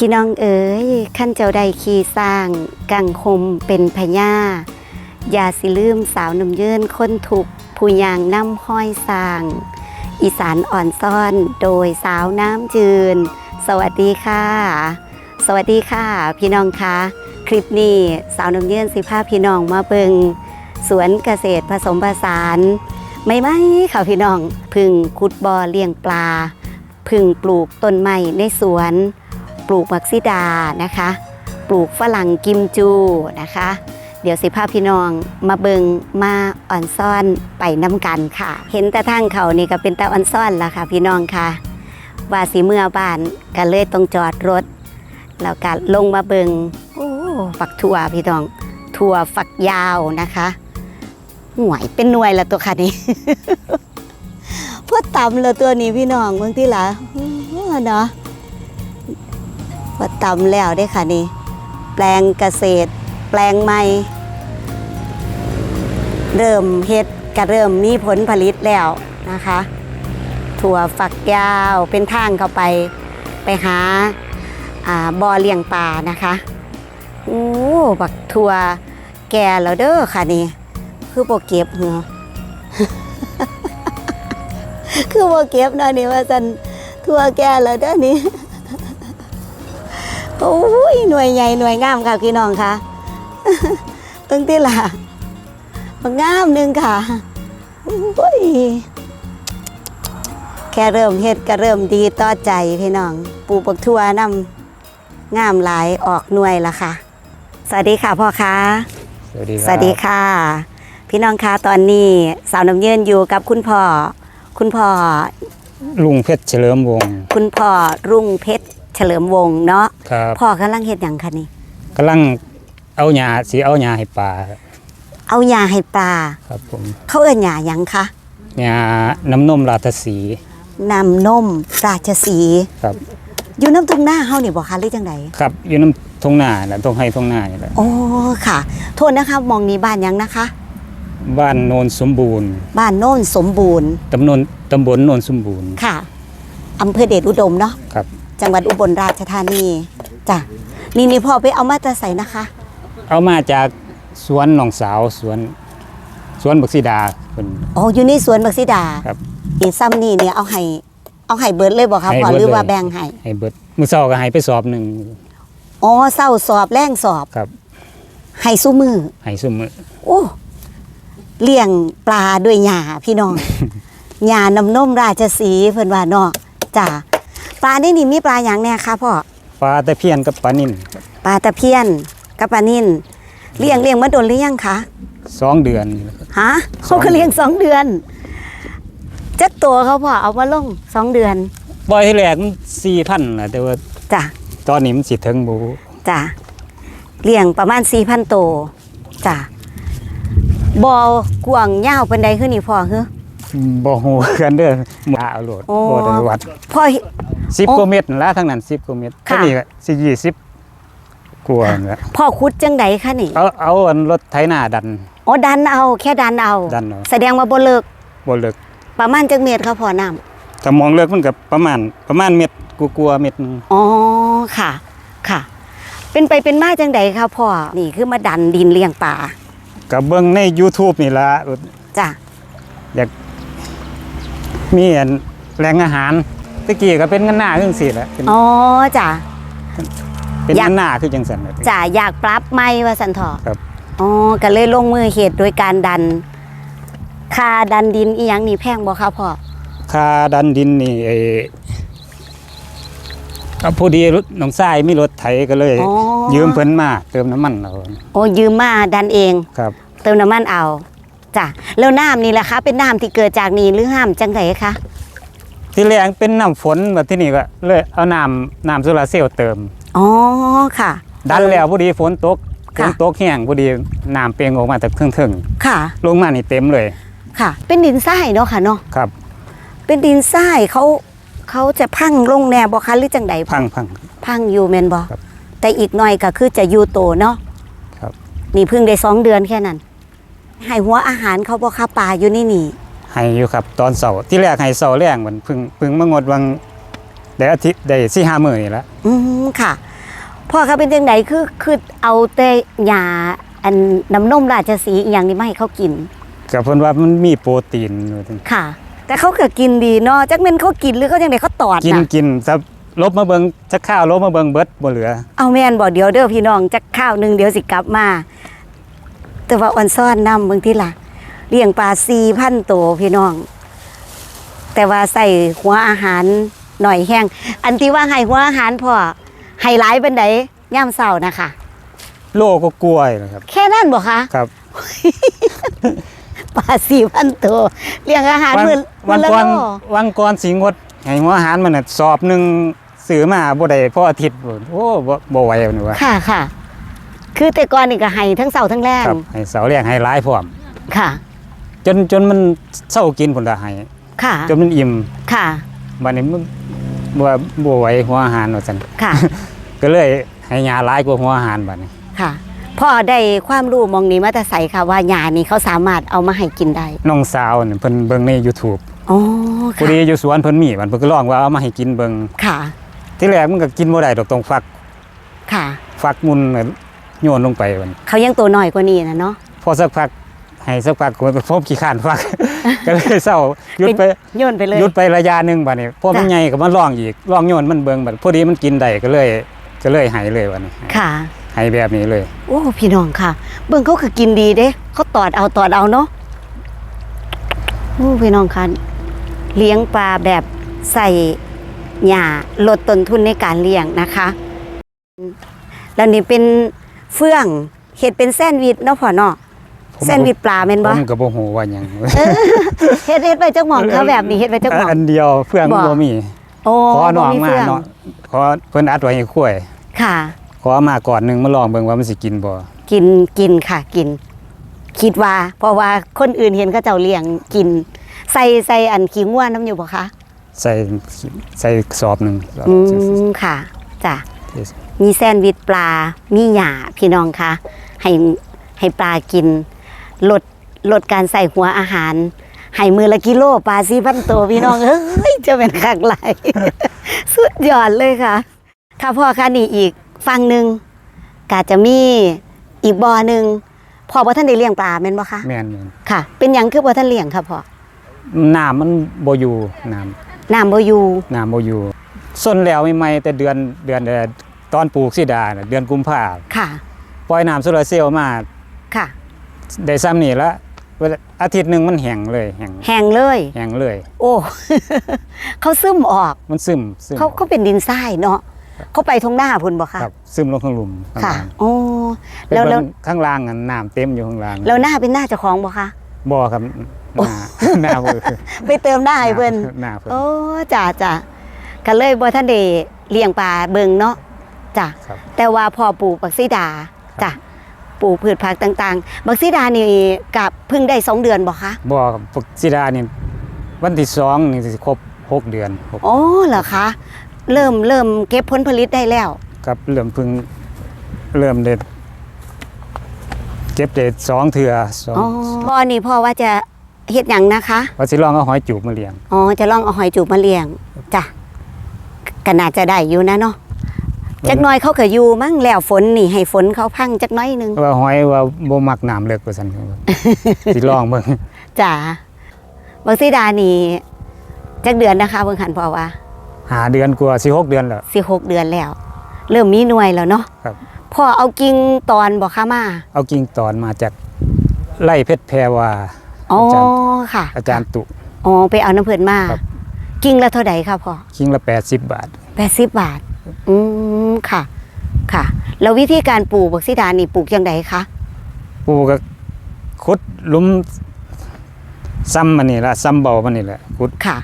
พี่น้องเอ๋ยขั้นเจ้าใดขี่สร้าง กังคมเป็นพญาอย่าสิลืมสาวนุ่มยืนคนถูกผู้ยางน้ำห้อยสร้าง อีสานอ่อนซ่อนโดยสาวน้ำจืน สวัสดีค่ะ สวัสดีค่ะ พี่น้องคะคลิปนี้สาวน้ำยืนสิพาพี่น้องมาเบิงสวนเกษตรผสมผสานไม่ไหมค่ะพี่น้องพึ่งขุดบ่อเลี้ยงปลาพึ่งปลูกต้นไม้ในสวน ปลูกมักซิดานะคะ ปลูกฝรั่งกิมจูนะคะ เดี๋ยวสิพาพพี่น้องมาเบิงมาอ่อนซ่อนไปน้ำกันค่ะ เห็นแต่ทางเขานี่ก็เป็นตาอ่อนซ่อนละค่ะ พี่น้องค่ะ ว่าสีเมื่อบ้านก็เลยต้องจอดรถแล้วก็ลงมาเบิงโอ้ฝักถั่วพี่น้อง ถั่วฝักยาวนะคะหวยเป็นหน่วยละตัวค่ะนี่เพื่อตำลยตัวนี้พี่น้องเมืองที่ละอื้อเนาะ ว่าตำแล้วได้ค่ะนี่ แปลงเกษตร แปลงใหม่ เริ่มเฮ็ดก็เริ่มมีผลผลิตแล้วนะคะ ถั่วฝักยาวเป็นทางเข้าไปไปหาอ่าบ่อเลี้ยงปลานะคะโอ้บักถั่วแก่แล้วเด้อค่ะนี่ คือโบเก็บเหรอคือโบเก็บนะนี่ว่าสันถั่วแก่แล้วเด้อนี่ โอ้ยหน่วยใหญ่หน่วยงามค่ะพี่น้องค่ะตึงที่ล่ะมันงามหนึงค่ะโอ้ยแค่เริ่มเฮ็ดก็เริ่มดีต่อใจพี่น้องปลูกบักทั่วนำงามหลายออกหน่วยละค่ะ สวัสดีค่ะพ่อคะสวัสดีครับสวัสดีค่ะ พี่น้องคะตอนนี้สาวน้ำเยินอยู่กับคุณพ่อ คุณพ่อลุงเพชรเฉลิมวงศ์คุณพ่อรุ่งเพชร เฉลิมวงศ์เนาะครับพ่อกำลังเฮ็ดหยังคะนี่กำลังเอาหญ้าสีเอาหญ้าให้ปลาเอายาให้ปลา ครับผมเขาเอิ้นยาหยังคะหญ้าน้ำนมราชสีห์นำนมราชสีห์ครับ อยู่น้ำทุ่งหน้าเฮานี่บ่คะหรือจังไดครับอยู่น้ำทงหน้าแหละทงให้ทงหน้านี่แหละโอ้ค่ะ โทษนะคะมองนี้บ้านหยังนะคะ บ้านโนนสมบูรณ์บ้านโน่นสมบูรณ์ตำบลตำบลโนนสมบูรณ์ ค่ะอำเภอเดชอุดมเนาะครับ จังหวัดอุบลราชธานีจ้ะนี่นี่พ่อไปเอามาแตะใส่นะคะ เอามาจากสวนหนองสาวสวนสวนบักสีดาเพิ่นอ๋ออยู่ในสวนบักซิดาครับอีซ้ำนี่เนี่ยเอาให้เอาให้เบิดเลยบ่คะให้พ่อเบิดหรือว่าเลยแบ่งให้ให้เบิดมื้อเช้าก็ให้ไปสอบหนึ่งอ๋อเศร้าสอบแรงสอบครับให้สู้มือให้ซุมื้อโอ้เลี้ยงปลาด้วยหญ้าพี่น้องหญ้าน้ำนมราชสีห์เพิ่นว่าเนาะจ้ะ ปลานี่นี่มีปลาหยังแน่คะพ่อปลาตะเพียนกับปลานิ่นปลาตะเพียนกับปลานิ่นเลี้ยงเลี้ยงมาโดนหรือยังคะสองเดือนนี่แหละฮะสเขาองก็เลี้ยงสองเดือนจักตัวเขาพ่อเอามาลงสองเดือนบ่อยที่แรกมัน4,000น่ะแต่ว่าจ้ะตอนนี้มันสิถึงบ่จ้ะเลี้ยงประมาณสี่พันตัวจ้ะบอกวางยาวเป็นใดขึ้นนี่พ่อเฮ้อบ่ฮู้กันเด้อหมาเอาโลดโอ้บ่ได้วัดพ่อ 10กว่าเมตรนั่นละทั้งนั้น10กว่าเมตรค่ะอันนี้ก็สิ20กว่านั่นละพ่อคุดจังใดคะนี่เอาเอาอันรถไถนาดัน อ๋อดันเอาแค่ดันเอา ดันเอา แสดงว่าบ่เลิกบ่เลิกประมาณจักเมตรเขาพ่อน้ำ ถ้ามองเลิกมันก็ประมาณประมาณเม็ดกลัวาๆเม็ดหนึงอ๋อค่ะค่ะ เป็นไปเป็นมาจังใดคะพ่อ นี่คือมาดันดินเลี้ยงปลาก็เบิ่งใน YouTube นี่ล่ะจ้ะอยากมีอันแหล่งอาหาร ตะกี้ก็เป็นงานหน้าจังซี่แหละเป็นอ๋อจ้ะ เป็นอยากงานหน้าคือจังซั่นน่ะ จ้ะอยากปรับไม่ว่าสันทอะครับ อ๋อก็เลยลงมือเหตุโดยการดันค่าดันดินอีหยังนี่แพงบ่คะพ่อค่าดันดินนี่ไอ้ก็พอดีรถน้องชายมีรถไถก็เลย อ๋อยืมเพิ่นมาเติมน้ำมันเอาโอ้ยืมมาดันเอง ครับ เติมน้ำมันเอาจ้ะแล้วน้ำนี่แหละคะ เป็นน้ำที่เกิดจากนี่หรือห้ามจังไดคะ ที่แรกเป็นน้ำฝนแบบที่นี่ก็เลยเอาน้ำน้ำโซลาร์เซลล์เติม อ๋อค่ะ ดันแล้วพอดีฝนตกฝค่ะนตกแห้งพอดีน้ำเปรียงออกมาจากเครื่องถึงค่ะ ลงมานี่เต็มเลย ค่ะ เป็นดินทรายเนาะค่ะเนาะครับ เป็นดินทรายเขาเขาจะพังลงแน่บ่คะหรือจังใดพ่อพังพังพังอยู่แม่นบ่ครับแต่อีกหน่อยก็คือจะอยู่โตเนาะครับ นี่เพิ่งได้สองเดือนแค่นั้นให้หัวอาหารเขาบ่คะปลาอยู่นี่นี่ ให้อยู่ครับตอนเสาร์ที่แรกให้เสาร์แรงมันเพึ่งเพึ่งมางดวังได้อาทิตย์ได้สี่ห้ามื้อนี่ละอืมค่ะพ่อเขาเป็นจังไดคือคือเอาแต่ยาอันน้ำนมราชสีห์อหย่างนี้มาให้เขากิน กับเพิ่นว่ามันมีโปรตีนอยู่ทั้งค่ะ แต่เขาก็กินดีเนาะจักแม่นเขากินหรือเขาจังไดเขาตอดกินน่ะกินแต่ลบมาเบิงจักข้าวลบมาเบิงเบิดบ่เหลือ เอาแม่นบ่เดี๋ยวเด้อพี่น้องจักข้าวหนึงเดี๋ยวสิกลับมา แต่ว่าอ่อนซ่อนนำเบิ่งที่ล่ะ เลี้ยงปลา4,000ตัวพี่น้อง แต่ว่าใส่หัวอาหารหน่อยแห้ง อันที่ว่าให้หัวอาหารพ่อให้หลายปานใดย่ามเช้านะคะ โลก็กล้วยนะครับ แค่นั้นบ่คะครับปลาสี่พันตัวเลี้ยงอาหารวันมือวันละก่อนโลวันก่อนสิงดให้หัวอาหารมันน่ะสอบหนึงซื้อมาบ่ได้พออาทิตย์พุ่นโอ้บ่บ่ไหวนี่ว่าค่ะค่ะ คือแต่ก่อนนี่ก็ให้ทั้งเสาร์ทั้งแรงครับให้เสาแรกให้หลายพร้อมค่ะ จนจนมันเศร้ากินพุ่นละให้ค่ะ จนมันอิ่มค่ะ บัดนี้มันบ่บ่ไหวหัวอาหารว่าซั่นค่ะ ก็เลยให้ยาหลายกว่าหัวอาหารบัดนี้ค่ะพ่อได้ความรู้มองนี้มาแต่ใสค่ะว่ายานี้เขาสามารถเอามาให้กินได้น้องสาวนี่เพิ่นเบิ่งใน YouTube อ๋อพอค่ะดีอยู่สวนเพิ่นมีมันเพิ่นก็ลองว่าเอามาให้กินเบิ่งค่ะที่แรกมันก็กินบ่ได้ดอกต้องฟักค่ะ ฟักมุนน่ะโยนลงไปมันเขายังตัวน้อยกว่านี้นะเนาะพอสักพัก ให้สักพักก็พบขี้ข้านฟัก ก็เลยเศร้าหยุดไปโยนไปเลยหยุดไประยะหนึงบัดนี้พอมันจ้ะใหญ่ก็มาลองอีกลองโยนมันเบิ่งบัดพอดีมันกินได้ก็เลยก็เลยให้เลยบัดนี้ค่ะให้แบบนี้เลย โอ้พี่น้องค่ะ เบิ่งเขาคือกินดีเด้เขาตอดเอาตอดเอาเนาะโอ้พี่น้องค่ะเลี้ยงปลาแบบใส่หญ้าลดต้นทุนในการเลี้ยงนะคะ แล้วนี่เป็นเฟื่องเห็ดเป็นแซนด์วิชเนาะพ่อเนาะ ผมแซนด์วิชปลาแม่นผบ่มก็บ่ฮู้ว่าหยังเฮ็ดเฮ็ดไปจักหม่องเขาแบบนี้เฮ็ดไปจักหม่องอันเดียวเพื่อนบ่บ่มีโอ้ขอน้องบ่มาเฟื่เนาะขอเพิ่นอัดไว้ให้คุ้ยค่ะ ขอมาก่อนหนึงมาลองเบิ่งว่ามันสิกินบ่กินกินค่ะกิน คิดว่า เพราะว่าคนอื่นเห็นเขาเจ้าเลี้ยงกิน ใส่ใส่อันขี้ง่วนน้ำอยู่บ่คะใส่ใส่สอบหนึงสอบอืมค่ะจ้ะที่มีแซนด์วิชปลา มีหญ้าพี่น้องคะให้ให้ปลากิน ลดลดการใส่หัวอาหารให้มือละกิโลปลาซีพันตัวพี่น้อง เอ้ยจะเป็นคักไหลายสุดยอดเลยค่ะ ค่ะพ่อค่ะนี่อีกฟังหนึ่งก็จะมีอีกบ่อหนึ่งพ่อบ่ท่านได้เลี้ยงปลาแม่นบ่คะแม่นแม่นค่ะ เป็นหยังคือบ่ท่านเลี้ยงค่ะพ่อน้ำมันบ่อยู่น้ำน้ำบ่อยู่น้ำบ่อยู่ส้นแล้วใหม่ๆแต่เดือนเดือนเอ่อตอนปลูกสิดาน่ะเดือนกุมภาค่ะ ปล่อยน้ำโซลาร์เซลล์มาค่ะ ได้ซ้ำนี่ละเวลาอาทิตย์หนึงมันแห้งเลยแห้งแห้งเลย แห้งเลย โอ้ เขาซึมออก มันซึมซึมเขาเขาเป็นดินทรายเนาะเขาไปทงหน้าพุ่นบ่คะครับ ซึมลงข้างหลุมข้างค่ะล่างโอ้ไปแล้วเบิ่แล้วงข้างล่างอะน้ำเต็มอยู่ข้างล่างแล้วหน้าเป็นหน้าเจ้าของบ่คะบ่ครับหน้าหน้าบ่คือไปเติมหน้าให้เพิ่นหน้าเพิ่นโอ้จ้าจ้าก็เลยบ่ท่านได้เลี้ยงปลาเบิงเนาะจ้ะครับแต่ว่าพอปลูกบักซีดาจ้ะ ปลูกพืชผักต่างๆ บักซีดานี่กับเพิ่งได้สองเดือนบ่คะบ่ครับปกสิดานี่วันที่สองนี่สิครบหกเดือนหกอ๋อเหรอคะเริ่มเริ่มเก็บผลผลิตได้แล้ว ครับเริ่มเพิ่งเริ่มได้เก็บได้สองเทื่อสองอ๋อพ่อนี่พ่อว่าจะเฮ็ดหยังนะคะว่าสิลองเอาหอยจูบมาเลี้ยงอ๋อจะลองเอาหอยจูบมาเลี้ยงจ้ะก็น่าจะได้อยู่นะเนาะ จักหน้อยเขาก็อยู่มั่งแล้วฝนนี่ให้ฝนเขาพังจักหน้อยหนึงว่าหอยว่าบ่มักน้ำเลิกว่าซั่นสิลองเบิ่งจ้ะบักซีดานี่จักเดือนนะคะเบิ่งหันพ่อว่าหาเดือนกว่าสิหกเดือนแล้วสิหกเดือนแล้ว เริ่มมีหน่วยแล้วเนาะครับพ่อเอากิ่งตอนบอกค่ะมา เอากิ่งตอนมาจากไร่เพชรแพรวาอ๋ออาจารย์ค่ะ อาจารย์ตุอ๋อไปเอาน้ำเพิ่นมาครับกิ่งละเท่าใดค่ะพ่อกิ่งละ80บาทแปดสิบบาท อืมค่ะ ค่ะ แล้ววิธีการปลูกบักซีดานี่ปลูกยังไงคะปลูกก็ขุดหลุมซ้ำมันนี่ละซ้ำเบามันนี่แหละขุดค่ะ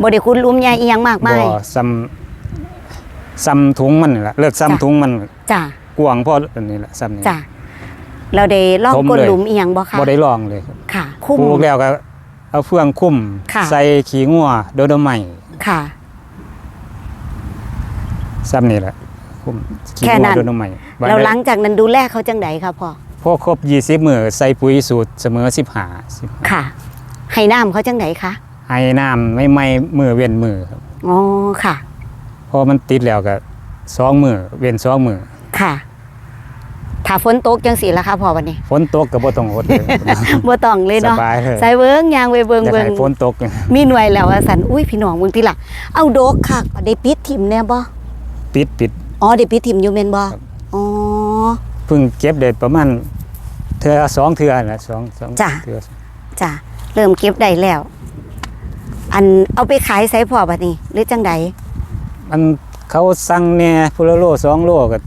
บ่ได้คุณลุมใหญ่อีหยังมากบ่มายซ้ำซ้ำถุงมันนี่ละเลิกจ้ะซ้ำถุงมันจ้ะกว้างพออันนี้ละซ้ำนี่ จ้ะเราได้ลองถมกดเลย หลุมอีหยังบ่คะบ่ได้ลองเลยครับค่ะคุ้มปลูกแล้วก็เอาเฟืองคุ้มค่ะ ใส่ขี้งัวโดโดไม้ค่ะ ซ้ำนี่แหละคุ้มขี้แค่งันั้วนโดโดไม้บัดแล้วนี้หลังจากนั้นดูแลเขาจังไดคะพ่อพอครบ20มื้อใส่ปุ๋ยสูตรเสมอ15 15ค่ะให้น้ำเขาจังไดคะให้น้ำไม่ไม่มือเว้นมือครับอ๋อค่ะ พอมันติดแล้วก็สองมือเว้นสองมือค่ะถ้าฝนตกจังสีละค่ะพ่อวันนี้ ฝนตกก็บ่ต้องอดเลย บ่ต้องเลยสเนาะบายเลยใส่เบิ้งยางไปเบิ้งอยากเบิ้งให้ฝนตกเนี่ยมีหน่วยแล้วว่าสันอุ้ยพี่น้องเบิ่งทีละเอาโดกคักได้ปิดทิมแน่บ่ ปิดปิดอ๋อได้ปิดทิมอยู่แม่นบ่ครับอ๋อ เพิ่งเก็บได้ประมาณเทื่อสองเทื่อนะสองสองจ้ะ เทื่อจ้ะเริ่มเก็บได้แล้ว อันเอาไปขายไสพ่อบัดนี้ หรือจังใดมันเขาสั่งเนี่ยพุละโลสองโลก็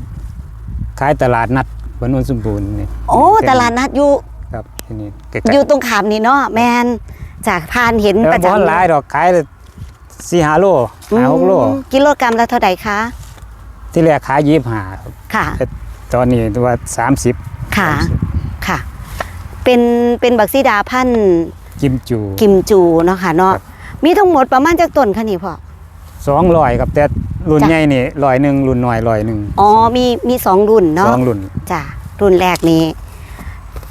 ขายตลาดนัดบนนนสมบูรณ์นี่โอ้ตลาดนัดอยู่ครับที่นี่ใกล้อยู่ตรงขามนี่เนาะแมนจากผ่านเห็นๆปแต่ระบ่จำหลายดอกขายสี่ห้าโลห้าหกโลอืมกิโลกรัมละเท่าใดคะ ที่แรกขายยี่สิบห้าครับค่ะ ตอนนี้ว่าสามสิบค่ะ ค่ะ เป็น เป็นบักซีดาพันธุ์กิมจู กิมจูเนาะค่ะเนาะครับมีทั้งหมดประมาณจากต้นคะนี่พ่อสองร้อยครับแต่รุ่นจ้ะใหญ่นี่ร้อยหนึ่งรุ่นน้อยร้อยหนึ่งอ๋อ มีมีสองรุ่นสเนาะองรุ่นจ้ะรุ่นแรกนี้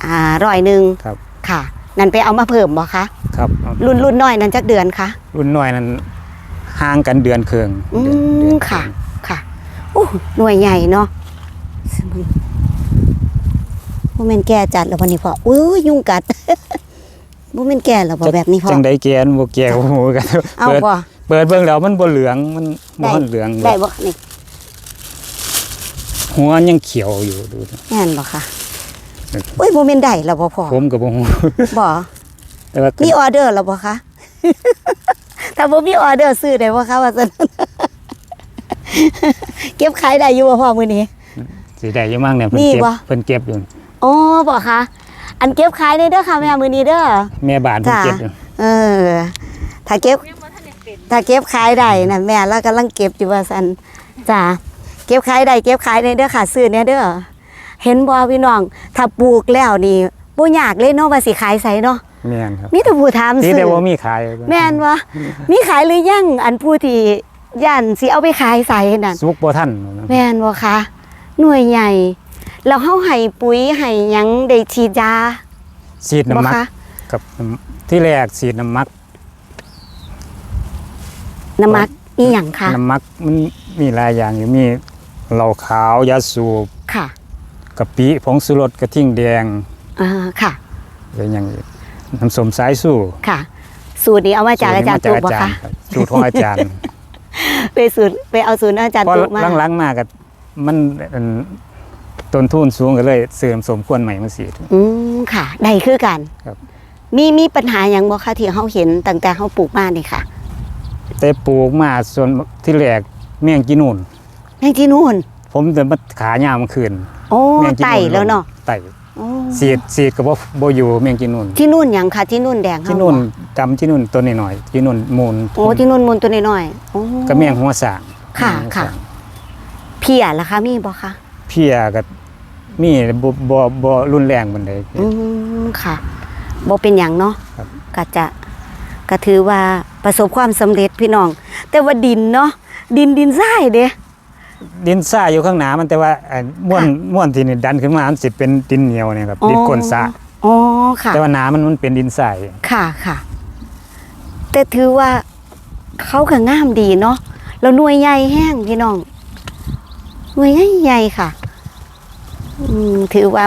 อ่าร้อยหนึ่งครับ ค่ะ นั่นไปเอามาเพิ่มบ่คะครับ รุ่นรุ่นน้อยนั้นจักเดือนคะรุ่นน้อยนั้นห่างกันเดือนครึ่งอืเดือนเดืมอนค่ะรึ่งค่ะโอ้ หน่วยใหญ่เนาะโมเมนแก่จัดแล้ววันนี้พออุ้ยยุงกัดโมเมนแก่แล้วบ่แบบนี้พอจังไดแกนบ่แก่โอ้โหกันเอาเปิดพอเปิดเบิ่งแล้วมันบ่เหลืองมันบ่ได้ทันเหลืองได้บ่นี่หัวยังเขียวอยู่ดูดิแม่นบ่คะอุ้ยโมเมนได้แล้วบ่พอผมก็บ่ฮู้บ่แต่ว่าก็มีออเดอร์แล้วบ่คะถ้าบ่มีออเดอร์ซื้อได้บ่คะว่าซั่น เก็บขายได้อยู่บ่พ่อมื้อนี้สิได้อยู่มั่งเนี่ยเพิ่นมีเก็บบ่ เพิ่นเก็บอยู่อ๋อบ่คะอันเก็บขายได้เด้อค่ะแม่มื้อนี้เด้อ แม่บ้านเพิ่นจ้ะ เก็บอยู่เออ ถ้าเก็บ ถ้าเก็บขายได้นะแม่เรากำลังเก็บอยู่ว่าสันจ้าเก็บขายได้เก็บขายในเด้อค่ะซื้อเนี่ยเด้อเห็นบ่พี่น้อง ถ้าปลูกแล้วนี่บ่ยากเลยเนาะว่าสิขายไสเนาะแม่นครับมีแต่ผู้ถามที่ซื้อแต่ว่ามีขายแม่นวะมีขายหรือยังอันผู้ที่ ย่านสิเอาไปขายไสนั่นสุกบ่ทันแม่นบ่คะหน่วยใหญ่แล้วเฮาให้ปุ๋ยให้หยังได้ฉีดยาสีดน้ำบ่มักคะกับน้ำที่แรกสีดน้ำมักน้ำมักอีหยังคะน้ำมักมันมีหลายอย่างอยู่มีเหล้าขาวยาสูบค่ะกะปิผงสุรสกระทิ่งแดงอ่าค่ะอะไรอย่างนี้น้ำส้มสายสู้ค่ะ สูตรนี้เอามาจากอาจารย์สูตุ๊ตกนี้มบ่จคะรับสูตรของอาจารย์ ไปสูตรไปเอาสูตรอาจารย์เพราะตุ๊กมาหลังๆมากับมันอันต้นทุนสูงก็เลยเสริมสมควรใหม่มาสีอืมค่ะ ได้คือกันครับ มีมีปัญหาอย่างบ่คะที่เฮาเห็นตั้งแต่เฮาปลูกมานี่ค่ะ แต่ปลูกมาส่วนที่แรกแมงจีนูนแมงจีนูนผมจะมาขายามคืนโอ้แมงจีไต่แล้วเนาะไต่ โอ้สีดสีดก็บ่บ่อยู่แมงจีนูนที่นู่นหยังค่ะที่นู่นแดงเฮาจีนูนดำจีนูนตัวน้อยๆจีนูนมูลโอ้ที่นู่นมูลตัวน้อยๆโอ้ก็แมงหัวสางค่ะแมงหัวค่ะสางเพียล่ะคะมีบ่คะเพียกับมีบ่บ่บ่รุนแรงบันไดอืมค่ะบ่เป็นหยังเนาะครับก็จะก็ถือว่าประสบความสำเร็จพี่น้อง แต่ว่าดินเนาะดินดินทรายเด้ ดินทรายอยู่ข้างหน้ามันแต่ว่าไอ้ม้วนม้วนที่นี่ดันขึ้นมามันสิเป็นดินเหนียวเนี่ยครับดินก้นสระอ๋อค่ะ แต่ว่าน้ำมันมันเป็นดินทรายค่ะค่ะ แต่ถือว่าเขาก็งามดีเนาะแล้วหน่วยใหญ่แห้งพี่น้องหน่วยใหญ่ใหญ่ค่ะ อืมถือว่า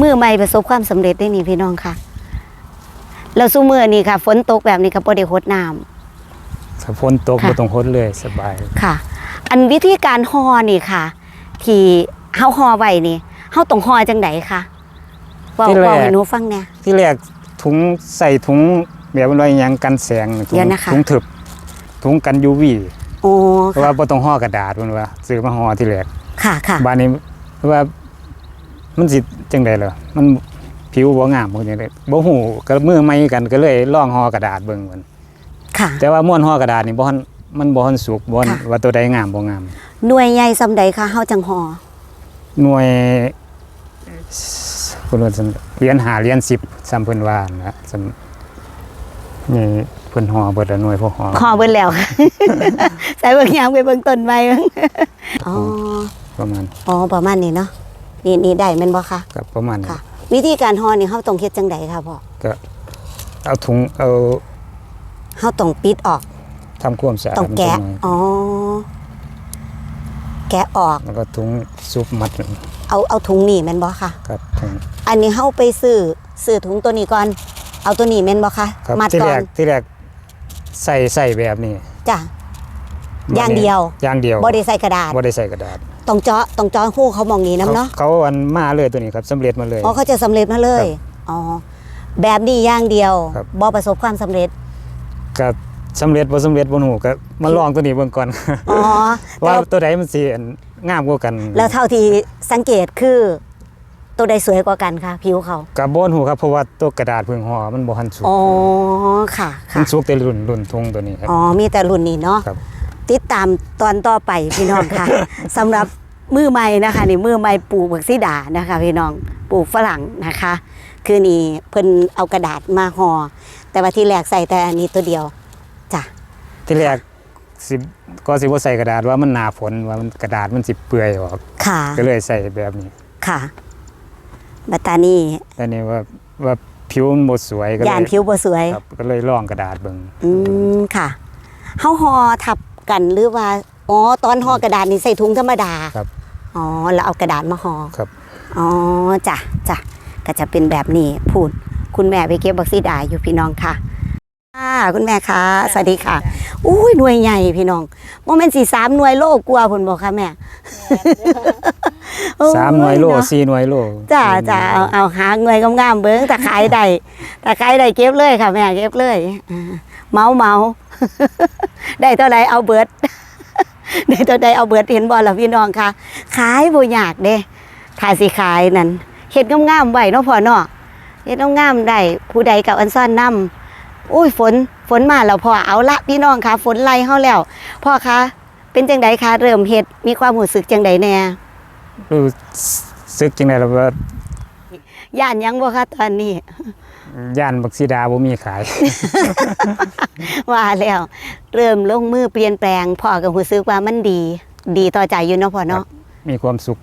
มือใหม่ประสบความสำเร็จได้นี่พี่น้องค่ะแล้วสู้มือนี่ค่ะ ฝนตกแบบนี้ก็บ่ได้หดน้ำถ้าฝนตกค่ะบ่ต้องหดเลยสบายค่ะ อันวิธีการห่อนี่ค่ะ ที่เฮาห่อไว้นี่เฮาต้องห่อจังไดคะเว้าที่แรก เว้าให้หนูฟังแหน่ ที่แรกถุงใส่ถุงแบบว่าหยังกันแสงถุเดี๋งยวนะคะ ถุงถึบถุงกัน UV โอ้เพราะว่าบ่ต้องห่อกระดาษมันว่าซื้อมาห่อที่แรกค่ะค่ะบ้านนี้ว่ามันสิจังได๋เหรอมันผิวบ่งามบ่จังได๋บ่ฮู้ก็มือใหม่กันก็เลยลองห่อกระดาษเบิ่งมันค่ะ แต่ว่าม้วนห่อกระดาษนี่บ่ทัน มันบ่ทันสุกบ่ทันค่ะ ว่าตัวใดงามบ่งาม หน่วยใหญ่ซำใดคะเฮาจังห่อหน่วยคุณว่าซั่นเหรียญ5เหรียญ10ซ้ำเพิ่นว่านะซ้ำนี่เพิ่นห่อเบิดแล้วหน่วยพวกห่อห่อเบิ่นแล้ว ใส่เบิ่งยางไปเบิ่งต้นไม้เบิ่งอ๋อประมาณอ๋อประมาณนี้เนาะนี่นี่ได้แม่นบ่คะกับประมาณนี้ค่ะ วิธีการห่อนี่เฮาต้องเฮ็ดจังไดคะพ่อก็เอาถุงเอาเฮาต้องปิดออก ทำความสะอาดต้องแกะ มันอ๋อ แกะออก แล้วก็ถุงซุปมัดหนึ่งเอาเอาถุงนี่แม่นบ่คะครับถุง อันนี้เฮาไปซื้อซื้อถุงตัวนี้ก่อน เอาตัวนี้แม่นบ่คะครับมัดที่ก่แรอนกที่แรกใส่ใส่แบบนี้จ้ะ อย่างเดียว อย่างเดียวบ่ได้ใส่กระดาษบ่ได้ใส่กระดาษต้องเจาะต้องเจาะหูเขามองนี้นํเนาะ เขาเขาอันมาเลยตัวนี้ครับสำเร็จมาเลย อ๋อเขาจะสำเร็จมาเลย อ๋อ แบบนี้อย่างเดียวครับ บ่ประสบความสำเร็จ ก็ สำเร็จบ่สำเร็จบ่ฮู้ก็มาลองตัวนี้เบิ่งก่อน อ๋อว่าแล้วตัวใดมันสิอันงามกว่ากันแล้วเท่าที่สังเกตคือ ตัวใดสวยกว่ากันคะผิวเขาก็บ่ฮู้ครับเพราะว่าตัวกระดาษเพิ่งห่อมันบ่ทันสุกอ๋อค่ะมัค่ะนสุกแต่รุ่นรุ่นทุงตัวนี้ครับ อ๋อมีแต่รุ่นนี้เนาะครับ ติดตามตอนต่อไปพี่น้องค่ะ สำหรับมือใหม่นะคะนี่มือใหม่ปลูกบักซีดานะคะ พี่น้องปลูกฝรั่งนะคะ คือนี่เพิ่นเอากระดาษมาห่อแต่ว่าที่แรกใส่แต่อันนี้ตัวเดียวจ้ะ ที่แรกสิก็สิบ่ใส่กระดาษว่ามันหนาฝนว่ามันกระดาษมันสิเปื่อยออกค่ะ ก็เลยใส่แบบนี้ค่ะบัตตานี่แต่นี่ว่าว่าผิวมันบ่สวยก็เลยยานผิวบ่สวย ครับก็เลยลองกระดาษเบิ่งอืมค่ะเฮาห่อทับกันหรือว่าอ๋อตอนห่อกระดาษนี่ใส่ถุงธรรมดาครับอ๋อแล้วเอากระดาษมาห่อครับอ๋อจ้ะจ้ะก็จะเป็นแบบนี้พูด คุณแม่ไปเก็บบักซีดาอยู่พี่น้องค่ะ ค่ะคุณแม่คะสวัสดีค่ะอุ้ยหน่วยใหญ่พี่น้องโมเมนต์สี่สามหน่วยโลกกลัวผลบอกค่ะแม่โอ้สามหน่วยโลเาะสี่หน่วยโลจ้าจ้าเอาเอาหาหน่วยงามๆเบิ้งแต่ขายได้แต่ขายได้เก็บเลยค่ะแม่เก็บเลยอ่าเมาเมาได้เท่าไรเอาเบิดได้เท่าใดเอาเบิดเห็นบอลล่ะพี่น้องค่ะ ขายบ่ยากเด้ถ้าสิขายนั่นเฮ็ดงามๆไว้เนาะพ่อเนาะเฮ็ดงามๆได้ผู้ใดกับอันซ่อนนํ อุ้ยฝนฝนมาแล้วพ่อเอาละพี่น้องค่ะฝนไล่เฮาแล้ว พ่อคะเป็นจังไดคะเริ่มเฮ็ดมีความรู้สึกจังไดแน่รู้สึกจังได๋ล่ะว่าย่านหยังบ่คะตอนนี้ย่านบักซีดาบ่มีขาย ว่าแล้ว เริ่มลงมือเปลี่ยนแปลงพ่อก็รู้สึกว่ามันดี ดีต่อใจอยู่เนาะพ่อเนาะมีความสุข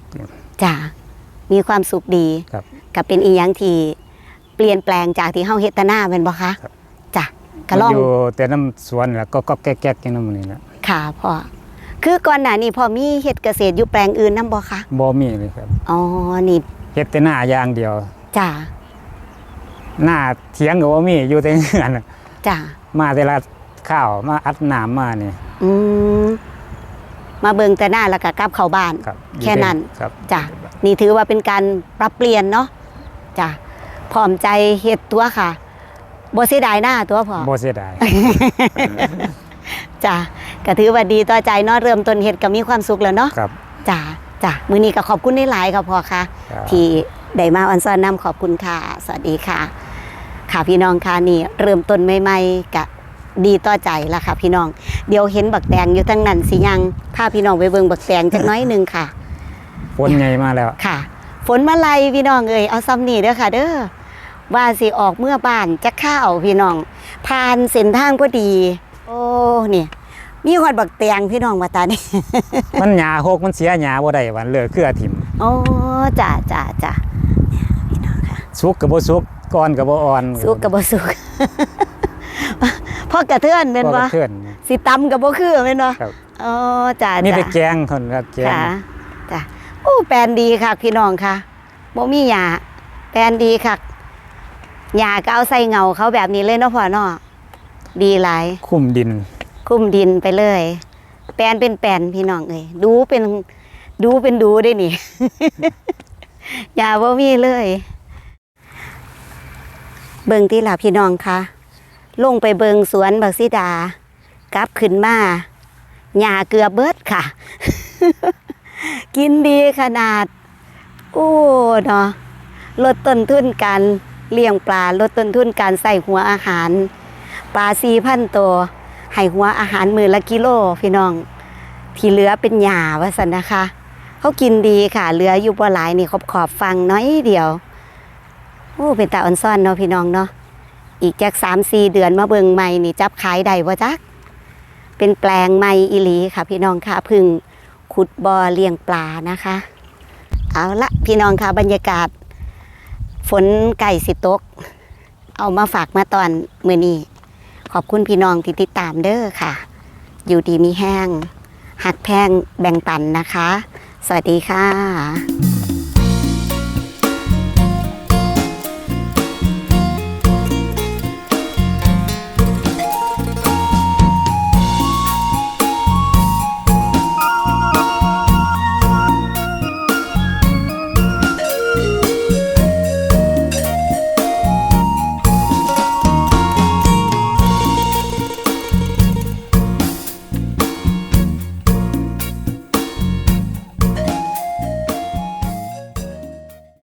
จ้ามีความสุขดีครับก็เป็นอีหยังที่เปลี่ยนแปลงจากที่เฮาเฮ็ดแตหน้าแม่นบ่คะ ครับจ้ะก็ลองอยู่แต่น้ำสวนแล้วก็ก็แก๊กๆอย่างนั้นนี่แหละค่ะพ่อคือก่อนหน้านี้พ่อมีเฮ็ดเกษตรอยู่แปลงอื่นนํบ่คะบ่มีเลยครับอ๋อนี่เฮ็ดแต่หน้าอย่างเดียวจ้าหน้าเถียงก็บ่มีอยู่แต่เฮือนน่ะจ้ามาแต่ละข้าวมาอัดน้ำมานี่อืมมาเบิ่งแต่หน้าแล้วก็กลับเข้าบ้านครับแค่นั้นครับจ้ะนี่ถือว่าเป็นการปรับเปลี่ยนเนาะจ้ะพร้อมใจเฮ็ดตัวค่ะ บ่เสียดายหน้าตัวพอบ่เสียดาย จ้ะก็ถือว่าดีต่อใจเนาะเริ่มต้นเฮ็ดก็มีความสุขแล้วเนาะครับ จ้ะจ้ะมื้อนี้ก็ขอบคุณหลายๆค่ะพ่อค่ะ ครับ ที่ได้มาออนซอนนำขอบคุณค่ะ สวัสดีค่ะ ค่ะพี่น้องค่ะนี่เริ่มต้นใหม่ๆกะดีต่อใจละค่ะ พี่น้อง เดี๋ยวเห็นบักแตงอยู่ทั้งนั้นสิยังพาพี่น้องไปเบิ่งบักแตงจักหน้อยหนึงค่ะ ฝนใหญ่มาแล้ว ค่ะ ฝนมาไล่พี่น้องเอ่ยเอาซ้ำนี่เด้อค่ะ เด้อ ว่าสิออกเมื่อบ้านจะข้าวพี่น้อง ผ่านเส้นทางพอดี โอ้เนี่ยมีหอดบักแตงพี่น้องมาตานี่ มันหญ้าหกมันเสียหญ้าบ่ได้วันเลิกคืออาทิมโอ้จ้าจ้าจ้าเนี่ยพี่น้องค่ะสุกก็บ่สุกก่อนก็บ่อ่อนสุกกับบ่สุกพ่อกระเทือนเป็นบ่บ่กระเทือนสิตำกับบ่คือเป็นบ่ครับอ๋อจ้ามีจ้าแต่แกงคนครับแกงค่ะจ้าโอ้แปลนดีค่ะพี่น้องค่ะบ่มีหยาแปลนดีค่ะ หยาก็เอาใส่เงาเขาแบบนี้เลยเนาะพ่อเนาะดีหลาย คุ้มดิน คุ้มดินไปเลย แปลนเป็นแปลนพี่น้องเอ้ยดูเป็นดูเป็นดูได้นี่อย่าบ่มีเลย เบิงที่หลับพี่น้องคะลงไปเบิงสวนบักซิดากลับขึ้นมาหญ้าเกลือเบิดค่ะ กินดีขนาด โอ้เนาะลดต้นทุนการ เลี้ยงปลาลดต้นทุนการใส่หัวอาหาร ปลาสี่พันตัวให้หัวอาหารมือละกิโลพี่น้อง ที่เหลือเป็นหญ้าว่าสันนะคะ เขากินดีค่ะเหลืออยู่บ่หลายนี่ขอบขอบฟังน้อยเดียวโอ้เป็นตาอ่อนซ่อนเนาะพี่น้องเนาะอีกจากสามสี่เดือนมาเบิงใหม่นี่จับขายได้บ่จัก เป็นแปลงใหม่อีหลีค่ะ พี่น้องค่ะพึ่งขุดบ่อเลี้ยงปลานะคะ เอาละพี่น้องค่ะบรรยากาศ ฝนไก่สิตก เอามาฝากมาตอนมือนี้ ขอบคุณพี่น้องที่ติดตามเด้อค่ะ อยู่ดีมีแห้งหักแพงแบ่งปันนะคะ สวัสดีค่ะ